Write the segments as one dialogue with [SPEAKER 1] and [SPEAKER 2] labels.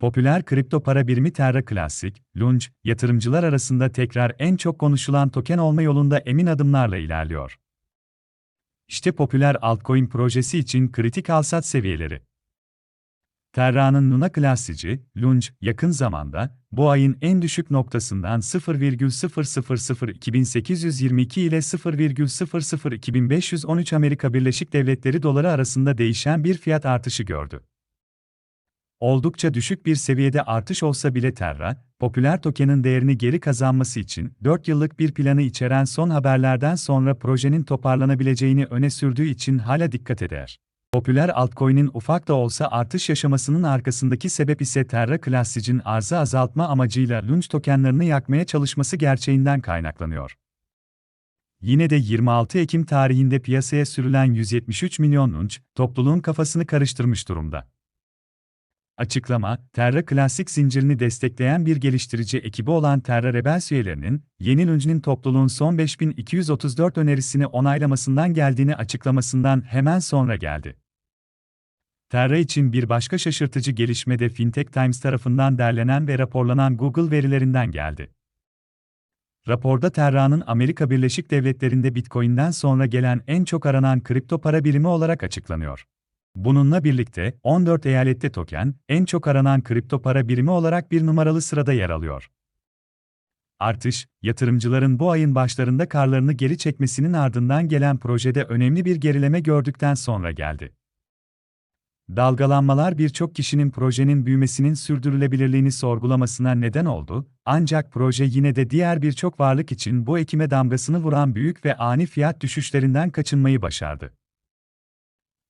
[SPEAKER 1] Popüler kripto para birimi Terra Classic, Lunge, yatırımcılar arasında tekrar en çok konuşulan token olma yolunda emin adımlarla ilerliyor. İşte popüler altcoin projesi için kritik alsat seviyeleri. Terra'nın Luna Classic'i, Lunge, yakın zamanda, bu ayın en düşük noktasından 0,0002822 ile 0,00213 Amerika Birleşik Devletleri doları arasında değişen bir fiyat artışı gördü. Oldukça düşük bir seviyede artış olsa bile Terra, popüler tokenin değerini geri kazanması için 4 yıllık bir planı içeren son haberlerden sonra projenin toparlanabileceğini öne sürdüğü için hala dikkat eder. Popüler altcoin'in ufak da olsa artış yaşamasının arkasındaki sebep ise Terra Classic'in arzı azaltma amacıyla Lunge tokenlarını yakmaya çalışması gerçeğinden kaynaklanıyor. Yine de 26 Ekim tarihinde piyasaya sürülen 173 milyon Lunge, topluluğun kafasını karıştırmış durumda. Açıklama, Terra Classic zincirini destekleyen bir geliştirici ekibi olan Terra Rebels üyelerinin, yeni Lunge'nin topluluğun son 5234 önerisini onaylamasından geldiğini açıklamasından hemen sonra geldi. Terra için bir başka şaşırtıcı gelişme de Fintech Times tarafından derlenen ve raporlanan Google verilerinden geldi. Raporda Terra'nın Amerika Birleşik Devletleri'nde Bitcoin'den sonra gelen en çok aranan kripto para birimi olarak açıklanıyor. Bununla birlikte 14 eyalette token, en çok aranan kripto para birimi olarak bir numaralı sırada yer alıyor. Artış, yatırımcıların bu ayın başlarında karlarını geri çekmesinin ardından gelen projede önemli bir gerileme gördükten sonra geldi. Dalgalanmalar birçok kişinin projenin büyümesinin sürdürülebilirliğini sorgulamasına neden oldu, ancak proje yine de diğer birçok varlık için bu ekime damgasını vuran büyük ve ani fiyat düşüşlerinden kaçınmayı başardı.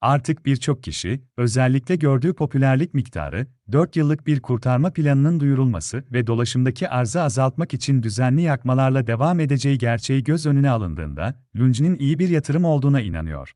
[SPEAKER 1] Artık birçok kişi, özellikle gördüğü popülerlik miktarı, 4 yıllık bir kurtarma planının duyurulması ve dolaşımdaki arzı azaltmak için düzenli yakmalarla devam edeceği gerçeği göz önüne alındığında, Lunge'nin iyi bir yatırım olduğuna inanıyor.